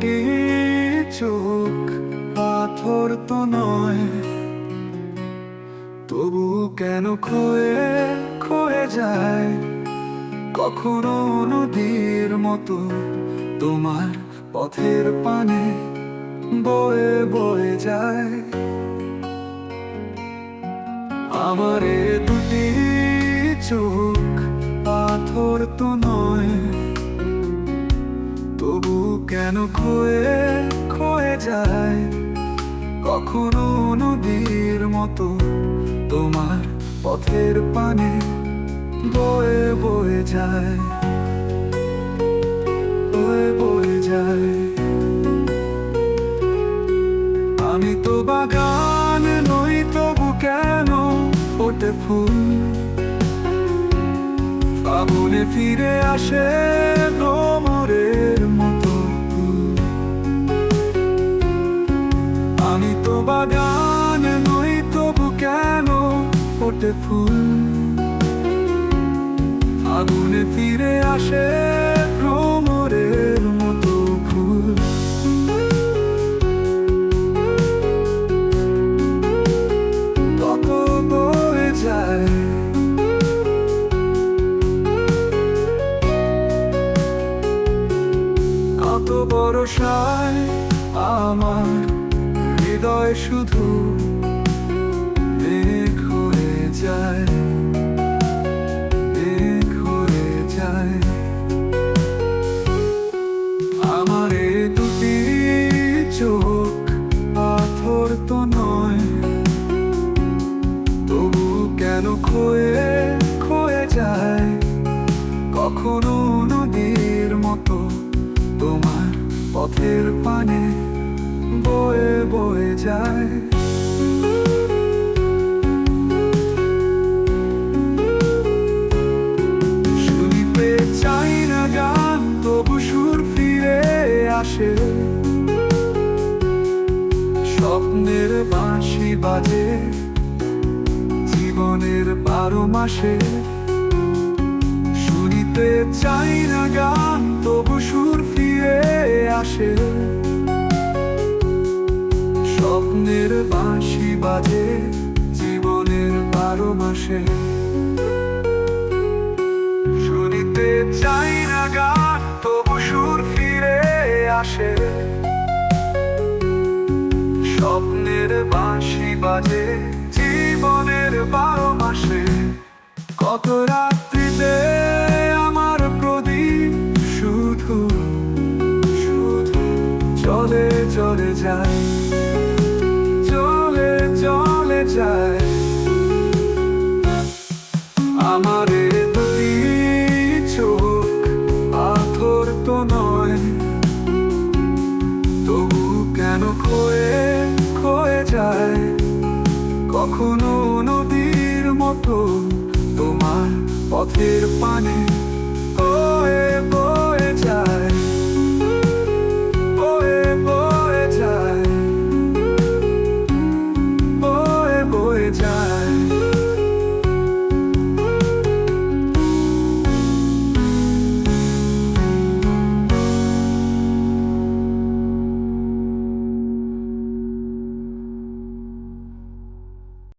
দুটি চোখ, পাথর তো নয়। তবু কেন খয়ে খয়ে যায়? কখনো নদীর মতো তোমার পথের পানে বয়ে বয়ে যায়। আমার দুটি চোখ, পাথর তো নয়। কেন খয়ে খয়ে যায়? কখনো নদীর মতো তোমার পথের পানে বয়ে বয়ে যায়। বয়ে বয়ে যায়। আমি তো বাগান, নই তবু কেন ফোটে ফুল? ফাগুনে ফিরে আসে বাগান নই তবু কেন ফোটে ফুল? আগুনে ফিরে আসে ভ্রমরের মতো ফুল। কত বয়ে কত বড়সায় আমার হৃদয় শুধু হয়ে যায় যায়। আমার চোখ পাথর তো নয়, তবু কেন যায়? কখনো নদীর মতো তোমার পথের পানে বয়ে বয়ে যায়। গান, তবু সুর আসে। স্বপ্নের বাঁশি বাজে, জীবনের বারো মাসে। শুনিতে চাই না গান, তবু সুর ফিরে আসে। স্বপ্নের বাঁশি বাজে, জীবনের বারো মাসে। শুনিতে চাই না গান তবু সুর ফিরে আসে। স্বপ্নের বাঁশি বাজে, জীবনের বারো মাসে। কত রাত্রিতে আমার প্রদীপ শুধু শুধু চলে চলে যায়। আমার দুটি চোখ তো নয়। তবু কেন যায়? কখনো নদীর মতো তোমার পথের পানে।